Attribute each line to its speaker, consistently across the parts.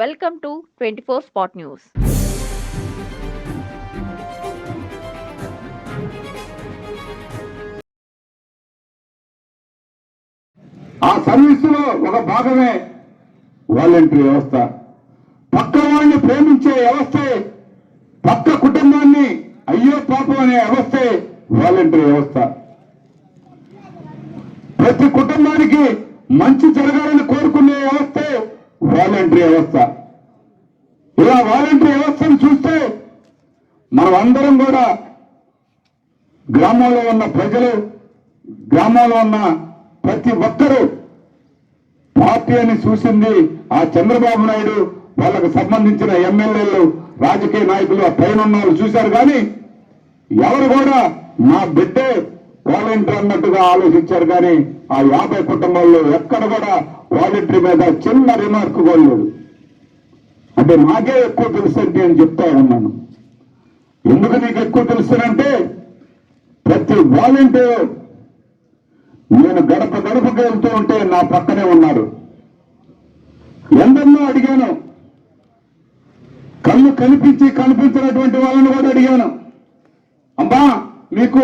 Speaker 1: Welcome to twenty four spot news.
Speaker 2: ఆ సర్వీసులో ఒక భాగమే వాలంటరీ వ్యవస్థ. పక్క వాళ్ళని ప్రేమించే వ్యవస్థే పక్క కుటుంబాన్ని అయ్యో పాపం అనే వ్యవస్థే వాలంటరీ వ్యవస్థ. ప్రతి కుటుంబానికి మంచి జరగాలని వాలంటరీ వ్యవస్థ. ఇలా వాలంటరీ వ్యవస్థను చూస్తే మనం అందరం కూడా గ్రామంలో ఉన్న ప్రజలు గ్రామంలో ఉన్న ప్రతి ఒక్కరూ పార్టీ అని చూసింది ఆ చంద్రబాబు నాయుడు వాళ్ళకు సంబంధించిన ఎమ్మెల్యేలు రాజకీయ నాయకులు ఆ పైన వాళ్ళు చూశారు కానీ ఎవరు కూడా నా బిడ్డే వాలంటీర్ అన్నట్టుగా ఆలోచించారు కానీ ఆ యాభై కుటుంబాల్లో ఎక్కడ కూడా వాలంటీర్ మీద చిన్న రిమార్క్ కూడా అంటే నాకే ఎక్కువ తెలుసండి అని చెప్తా ఉన్నాను. ఎందుకు నీకు ఎక్కువ తెలుసునంటే ప్రతి వాలంటీర్ నేను గడప గడపకి వెళ్తూ ఉంటే నా పక్కనే ఉన్నారు. ఎందరినో అడిగాను. కళ్ళు కనిపించి కనిపించినటువంటి వాళ్ళని కూడా అడిగాను. అమ్మా మీకు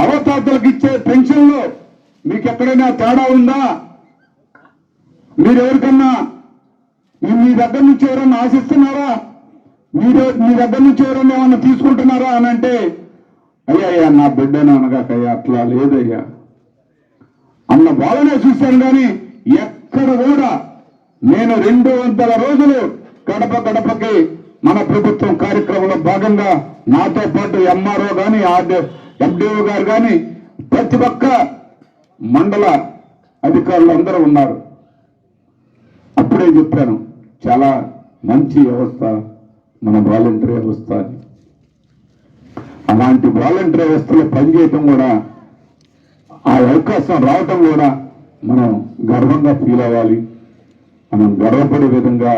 Speaker 2: అవతాతలకు ఇచ్చే పెన్షన్లో మీకు ఎక్కడైనా తేడా ఉందా? మీరు ఎవరికన్నా మీ- దగ్గర నుంచి ఎవరన్నా ఆశిస్తున్నారా? మీరు మీ దగ్గర నుంచి ఎవరన్నా ఏమన్నా తీసుకుంటున్నారా అని అంటే అయ్యా అయ్యా నా బిడ్డను అనగాకయ్యా అట్లా లేదయ్యా. అన్న వాళ్ళనే చూశాను కానీ ఎక్కడ కూడా నేను రెండు వందల రోజులు గడప గడపకి మన ప్రభుత్వం కార్యక్రమంలో భాగంగా నాతో పాటు ఎంఆర్ఓ కానీ ఎండిఓ గారు కానీ ప్రతి ఒక్క మండల అధికారులు అందరూ ఉన్నారు. అప్పుడే చెప్పాను చాలా మంచి వ్యవస్థ మన వాలంటీర్ వ్యవస్థ అని. అలాంటి వాలంటీర్ వ్యవస్థలో పనిచేయటం కూడా ఆ అవకాశం రావటం కూడా మనం గర్వంగా ఫీల్ అవ్వాలి. మనం గర్వపడే విధంగా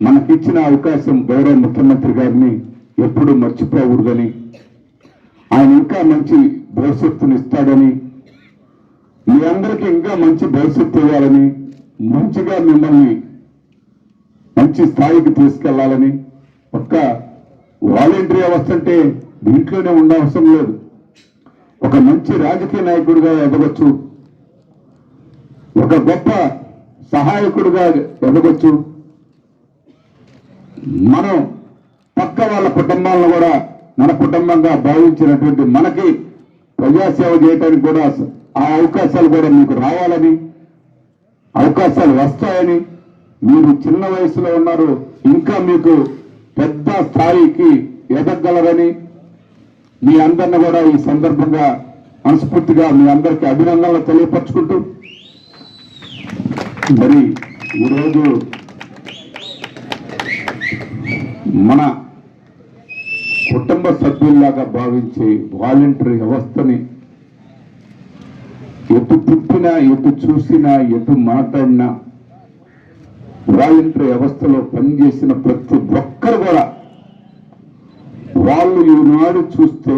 Speaker 2: మనకిచ్చిన అవకాశం గౌరవ ముఖ్యమంత్రి గారిని ఎప్పుడు మర్చిపోకూడదని ఆయన ఇంకా మంచి భవిష్యత్తును ఇస్తాడని మీ అందరికీ ఇంకా మంచి భవిష్యత్తు ఇవ్వాలని మంచిగా మిమ్మల్ని మంచి స్థాయికి తీసుకెళ్ళాలని ఒక్క వాలంటరీ వ్యవస్థ అంటే దీంట్లోనే ఉండవసరం లేదు. ఒక మంచి రాజకీయ నాయకుడిగా ఎదగొచ్చు. ఒక గొప్ప సహాయకుడిగా ఎదగొచ్చు. మనం పక్క వాళ్ళ కుటుంబాలను కూడా మన కుటుంబంగా భావించినటువంటి మనకి ప్రజాసేవ చేయడానికి కూడా ఆ అవకాశాలు కూడా మీకు రావాలని అవకాశాలు వస్తాయని మీరు చిన్న వయసులో ఉన్నారు ఇంకా మీకు పెద్ద స్థాయికి ఎదగలరని మీ అందరిని కూడా ఈ సందర్భంగా మనస్ఫూర్తిగా మీ అందరికీ అభినందనలు తెలియపరచుకుంటూ మరి ఈరోజు మన కుటుంబ సభ్యుల్లాగా భావించే వాలంటరీ వ్యవస్థని ఎటు తిప్పినా ఎటు చూసినా ఎటు మాట్లాడినా వాలంటరీ వ్యవస్థలో పనిచేసిన ప్రతి ఒక్కరు కూడా వాళ్ళు ఈనాడు చూస్తే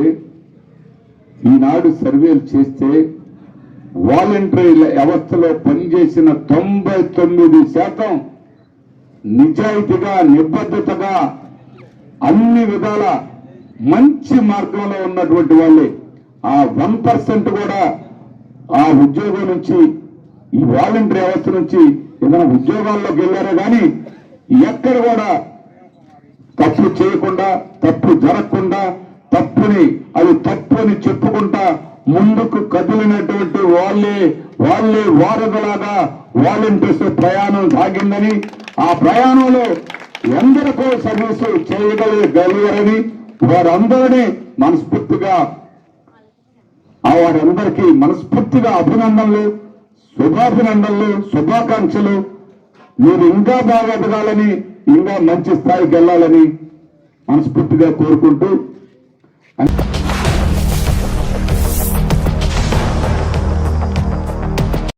Speaker 2: ఈనాడు సర్వేలు చేస్తే వాలంటరీ వ్యవస్థలో పనిచేసిన తొంభై తొమ్మిది శాతం నిజాయితీగా నిబద్ధతగా అన్ని విధాల మంచి మార్గంలో ఉన్నటువంటి వాళ్ళే. ఆ వన్ పర్సెంట్ కూడా ఆ ఉద్యోగం నుంచి ఈ వాలంటరీ వ్యవస్థ నుంచి ఏదైనా ఉద్యోగాల్లోకి వెళ్ళారా కానీ ఎక్కడ కూడా తప్పు చేయకుండా తప్పు జరగకుండా తప్పుని అది తప్పు అని చెప్పుకుంటా ముందుకు కదిలినటువంటి వాళ్ళే వాళ్ళే వారధులాగా వాలంటీర్స్ ప్రయాణం సాగిందని ఆ ప్రయాణంలో ఎందరికో సర్వీసు చేయగలిగలిగారని వారందరినీ మనస్ఫూర్తిగా వారందరికీ మనస్ఫూర్తిగా అభినందనలు శుభాభినందనలు శుభాకాంక్షలు. మీరు ఇంకా బాగా ఎదగాలని ఇంకా మంచి స్థాయికి వెళ్ళాలని మనస్ఫూర్తిగా కోరుకుంటూ